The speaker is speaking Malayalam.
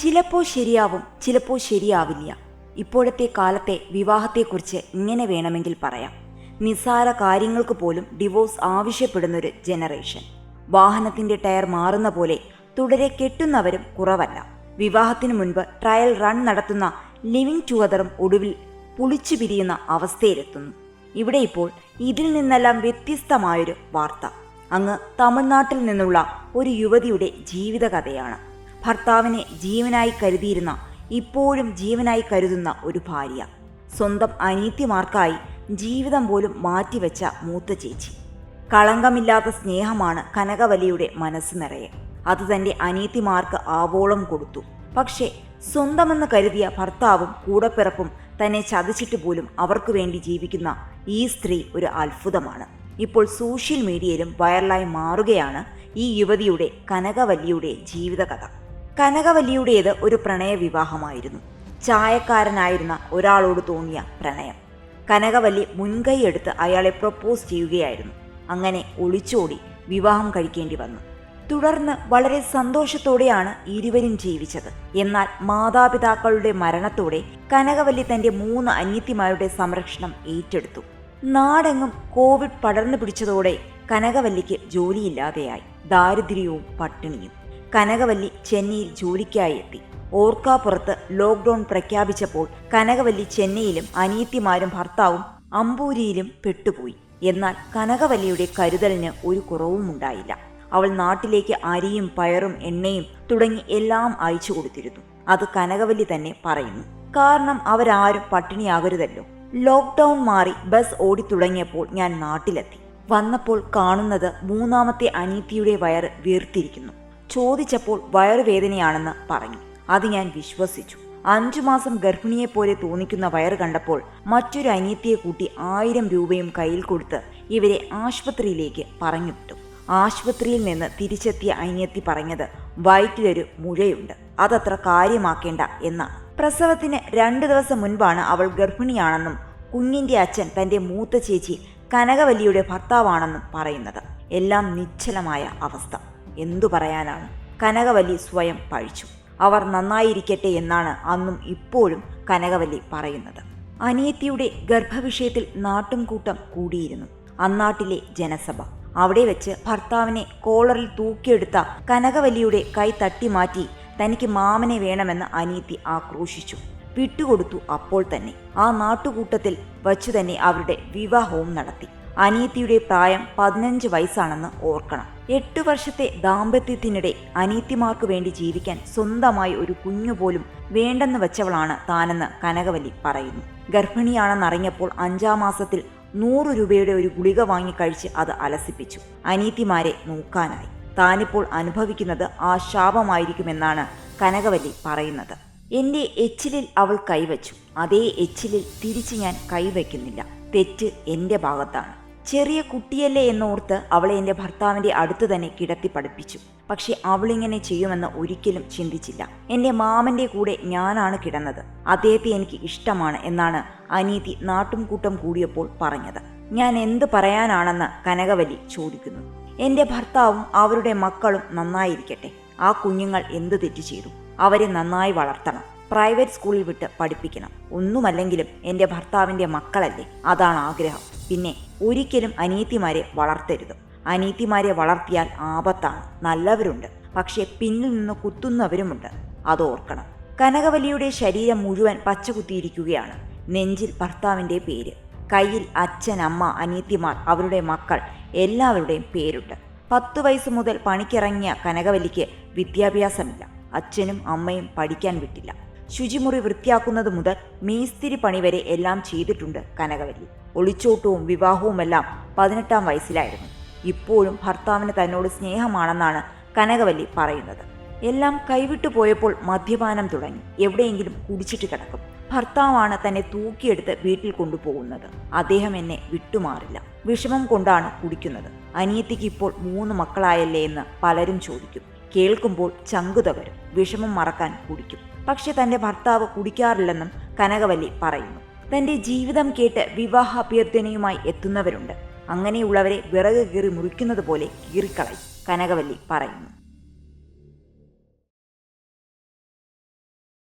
ചിലപ്പോൾ ശരിയാവും ചിലപ്പോൾ ശരിയാവില്ല. ഇപ്പോഴത്തെ കാലത്തെ വിവാഹത്തെക്കുറിച്ച് ഇങ്ങനെ വേണമെങ്കിൽ പറയാം. നിസ്സാര കാര്യങ്ങൾക്ക് പോലും ഡിവോഴ്സ് ആവശ്യപ്പെടുന്നൊരു ജനറേഷൻ. വാഹനത്തിന്റെ ടയർ മാറുന്ന പോലെ തുടരെ കെട്ടുന്നവരും കുറവല്ല. വിവാഹത്തിന് മുൻപ് ട്രയൽ റൺ നടത്തുന്ന ലിവിംഗ് ടുഗദറും ഒടുവിൽ പുളിച്ചു പിരിയുന്ന അവസ്ഥയിലെത്തുന്നു. ഇവിടെ ഇപ്പോൾ ഇതിൽ നിന്നെല്ലാം വ്യത്യസ്തമായൊരു വാർത്ത. അങ്ങ് തമിഴ്നാട്ടിൽ നിന്നുള്ള ഒരു യുവതിയുടെ ജീവിതകഥയാണ്. ഭർത്താവിനെ ജീവനായി കരുതിയിരുന്ന ഇപ്പോഴും ജീവനായി കരുതുന്ന ഒരു ഭാര്യ. സ്വന്തം അനീത്യമാർക്കായി ജീവിതം പോലും മാറ്റിവെച്ച മൂത്ത ചേച്ചി. കളങ്കമില്ലാത്ത സ്നേഹമാണ് കനകവലിയുടെ മനസ്സ് നിറയെ. അത് തന്റെ അനീതിമാർക്ക് ആവോളം കൊടുത്തു. പക്ഷേ സ്വന്തമെന്ന് കരുതിയ ഭർത്താവും കൂടപ്പിറപ്പും തന്നെ ചതിച്ചിട്ട് പോലും അവർക്ക് വേണ്ടി ജീവിക്കുന്ന ഈ സ്ത്രീ ഒരു അത്ഭുതമാണ്. ഇപ്പോൾ സോഷ്യൽ മീഡിയയിലും വൈറലായി മാറുകയാണ് ഈ യുവതിയുടെ കനകവല്ലിയുടെ ജീവിതകഥ. കനകവല്ലിയുടേത് ഒരു പ്രണയ വിവാഹമായിരുന്നു. ചായക്കാരനായിരുന്ന ഒരാളോട് തോന്നിയ പ്രണയം. കനകവല്ലി മുൻകൈയെടുത്ത് അയാളെ പ്രപ്പോസ് ചെയ്യുകയായിരുന്നു. അങ്ങനെ ഒളിച്ചോടി വിവാഹം കഴിക്കേണ്ടി വന്നു. തുടർന്ന് വളരെ സന്തോഷത്തോടെയാണ് ഇരുവരും ജീവിച്ചത്. എന്നാൽ മാതാപിതാക്കളുടെ മരണത്തോടെ കനകവല്ലി തന്റെ മൂന്ന് അനിയത്തിമാരുടെ സംരക്ഷണം ഏറ്റെടുത്തു. നാടെങ്ങും കോവിഡ് പടർന്നു പിടിച്ചതോടെ കനകവല്ലിക്ക് ജോലിയില്ലാതെയായി. ദാരിദ്ര്യവും പട്ടിണിയും. കനകവല്ലി ചെന്നൈയിൽ ജോലിക്കായി എത്തി. ഓർക്കാപ്പുറത്ത് ലോക്ക്ഡൌൺ പ്രഖ്യാപിച്ചപ്പോൾ കനകവല്ലി ചെന്നൈയിലും അനിയത്തിമാരും ഭർത്താവും അമ്പൂരിയിലും പെട്ടുപോയി. എന്നാൽ കനകവല്ലിയുടെ കരുതലിന് ഒരു കുറവും ഉണ്ടായില്ല. അവൾ നാട്ടിലേക്ക് അരിയും പയറും എണ്ണയും തുടങ്ങി എല്ലാം അയച്ചു കൊടുത്തിരുന്നു. അത് കനകവല്ലി തന്നെ പറയുന്നു. കാരണം അവരാരും പട്ടിണിയാകരുതല്ലോ. ലോക്ക്ഡൌൺ മാറി ബസ് ഓടിത്തുടങ്ങിയപ്പോൾ ഞാൻ നാട്ടിലെത്തി. വന്നപ്പോൾ കാണുന്നത് മൂന്നാമത്തെ അനീതിയുടെ വയറ് വീർത്തിരിക്കുന്നു. ചോദിച്ചപ്പോൾ വയറുവേദനയാണെന്ന് പറഞ്ഞു. അത് ഞാൻ വിശ്വസിച്ചു. അഞ്ചു മാസം ഗർഭിണിയെപ്പോലെ തോന്നിക്കുന്ന വയറ് കണ്ടപ്പോൾ മറ്റൊരു അനിയത്തിയെ കൂട്ടി ആയിരം രൂപയും കയ്യിൽ കൊടുത്ത് ഇവരെ ആശുപത്രിയിലേക്ക് പറഞ്ഞു വിട്ടു ആശുപത്രിയിൽ നിന്ന് തിരിച്ചെത്തിയ അനിയത്തി പറഞ്ഞത് വയറ്റിലൊരു മുഴയുണ്ട്. അതത്ര കാര്യമാക്കേണ്ട എന്നാണ് പ്രസവത്തിന് രണ്ടു ദിവസം മുൻപാണ് അവൾ ഗർഭിണിയാണെന്നും കുഞ്ഞിന്റെ അച്ഛൻ തന്റെ മൂത്ത ചേച്ചി കനകവല്ലിയുടെ ഭർത്താവാണെന്നും പറയുന്നത്. എല്ലാം നിശ്ചലമായ അവസ്ഥ. എന്തു പറയാനാണ്? കനകവല്ലി സ്വയം പഴിച്ചു. അവർ നന്നായിരിക്കട്ടെ എന്നാണ് അന്നും ഇപ്പോഴും കനകവല്ലി പറയുന്നത്. അനിയത്തിയുടെ ഗർഭവിഷയത്തിൽ നാട്ടും കൂട്ടം കൂടിയിരുന്നു. അന്നാട്ടിലെ ജനസഭ. അവിടെ വെച്ച് ഭർത്താവിനെ കോളറിൽ തൂക്കിയെടുത്ത കനകവല്ലിയുടെ കൈ തട്ടിമാറ്റി തനിക്ക് മാമനെ വേണമെന്ന് അനിയത്തി ആക്രോശിച്ചു. വിട്ടുകൊടുത്തു അപ്പോൾ തന്നെ. ആ നാട്ടുകൂട്ടത്തിൽ വച്ചു തന്നെ അവരുടെ വിവാഹവും നടത്തി. അനിയത്തിയുടെ പ്രായം പതിനഞ്ച് വയസ്സാണെന്ന് ഓർക്കണം. എട്ട് വർഷത്തെ ദാമ്പത്യത്തിനിടെ അനീത്തിമാർക്ക് വേണ്ടി ജീവിക്കാൻ സ്വന്തമായി ഒരു കുഞ്ഞു പോലും വേണ്ടെന്ന് വെച്ചവളാണ് താനെന്ന് കനകവല്ലി പറയുന്നു. ഗർഭിണിയാണെന്നറിഞ്ഞപ്പോൾ അഞ്ചാം മാസത്തിൽ നൂറ് രൂപയുടെ ഒരു ഗുളിക വാങ്ങി കഴിച്ച് അത് അലസിപ്പിച്ചു. അനീതിമാരെ നോക്കാനായി. താനിപ്പോൾ അനുഭവിക്കുന്നത് ആ ശാപമായിരിക്കുമെന്നാണ് കനകവല്ലി പറയുന്നത്. എന്റെ എച്ചിലിൽ അവൾ കൈവച്ചു. അതേ എച്ചിലിൽ തിരിച്ച് ഞാൻ കൈവയ്ക്കുന്നില്ല. തെറ്റ് എന്റെ ഭാഗത്താണ്. ചെറിയ കുട്ടിയല്ലേ എന്നോർത്ത് അവളെ എന്റെ ഭർത്താവിന്റെ അടുത്ത് തന്നെ കിടത്തി പഠിപ്പിച്ചു. പക്ഷെ അവളിങ്ങനെ ചെയ്യുമെന്ന് ഒരിക്കലും ചിന്തിച്ചില്ല. എന്റെ മാമന്റെ കൂടെ ഞാനാണ് കിടന്നത്. അദ്ദേഹത്തെ എനിക്ക് ഇഷ്ടമാണ് എന്നാണ് അനീതി നാട്ടും കൂട്ടം കൂടിയപ്പോൾ പറഞ്ഞത്. ഞാൻ എന്ത് പറയാനാണെന്ന് കനകവലി ചോദിക്കുന്നു. എന്റെ ഭർത്താവും അവരുടെ മക്കളും നന്നായിരിക്കട്ടെ. ആ കുഞ്ഞുങ്ങൾ എന്ത് തെറ്റ് ചെയ്തു? അവരെ നന്നായി വളർത്തണം. പ്രൈവറ്റ് സ്കൂളിൽ വിട്ട് പഠിപ്പിക്കണം. ഒന്നുമല്ലെങ്കിലും എന്റെ ഭർത്താവിന്റെ മക്കളല്ലേ? അതാണ് ആഗ്രഹം. പിന്നെ ഒരിക്കലും അനീതിമാരെ വളർത്തരുത്. അനീതിമാരെ വളർത്തിയാൽ ആപത്താണ്. നല്ലവരുണ്ട്. പക്ഷേ പിന്നിൽ നിന്ന് കുത്തുന്നവരുമുണ്ട്. അതോർക്കണം. കനകവലിയുടെ ശരീരം മുഴുവൻ പച്ചകുത്തിയിരിക്കുകയാണ്. നെഞ്ചിൽ ഭർത്താവിന്റെ പേര്. കയ്യിൽ അച്ഛൻ അമ്മ അനീത്തിമാർ അവരുടെ മക്കൾ എല്ലാവരുടെയും പേരുണ്ട്. പത്ത് വയസ്സ് മുതൽ പണിക്കിറങ്ങിയ കനകവലിക്ക് വിദ്യാഭ്യാസമില്ല. അച്ഛനും അമ്മയും പഠിക്കാൻ വിട്ടില്ല. ശുചിമുറി വൃത്തിയാക്കുന്നത് മുതൽ മേസ്തിരി പണി വരെ എല്ലാം ചെയ്തിട്ടുണ്ട് കനകവല്ലി. ഒളിച്ചോട്ടവും വിവാഹവുമെല്ലാം പതിനെട്ടാം വയസ്സിലായിരുന്നു. ഇപ്പോഴും ഭർത്താവിന് തന്നോട് സ്നേഹമാണെന്നാണ് കനകവല്ലി പറയുന്നത്. എല്ലാം കൈവിട്ടു പോയപ്പോൾ മദ്യപാനം തുടങ്ങി. എവിടെയെങ്കിലും കുടിച്ചിട്ട് കിടക്കും. ഭർത്താവാണ് തന്നെ തൂക്കിയെടുത്ത് വീട്ടിൽ കൊണ്ടുപോകുന്നത്. അദ്ദേഹം എന്നെ വിട്ടുമാറില്ല. വിഷമം കൊണ്ടാണ് കുടിക്കുന്നത്. അനിയത്തിക്ക് ഇപ്പോൾ മൂന്ന് മക്കളായല്ലേ എന്ന് പലരും ചോദിക്കും. കേൾക്കുമ്പോൾ ചങ്കു തകരും. വിഷമം മറക്കാൻ കുടിക്കും. പക്ഷെ തന്റെ ഭർത്താവ് കുടിക്കാറില്ലെന്നും കനകവല്ലി പറയുന്നു. തന്റെ ജീവിതം കേട്ട് വിവാഹ അഭ്യർത്ഥനയുമായി എത്തുന്നവരുണ്ട്. അങ്ങനെയുള്ളവരെ വിറക് കീറി മുറിക്കുന്നത് പോലെ കീറിക്കളയും കനകവല്ലി പറയുന്നു.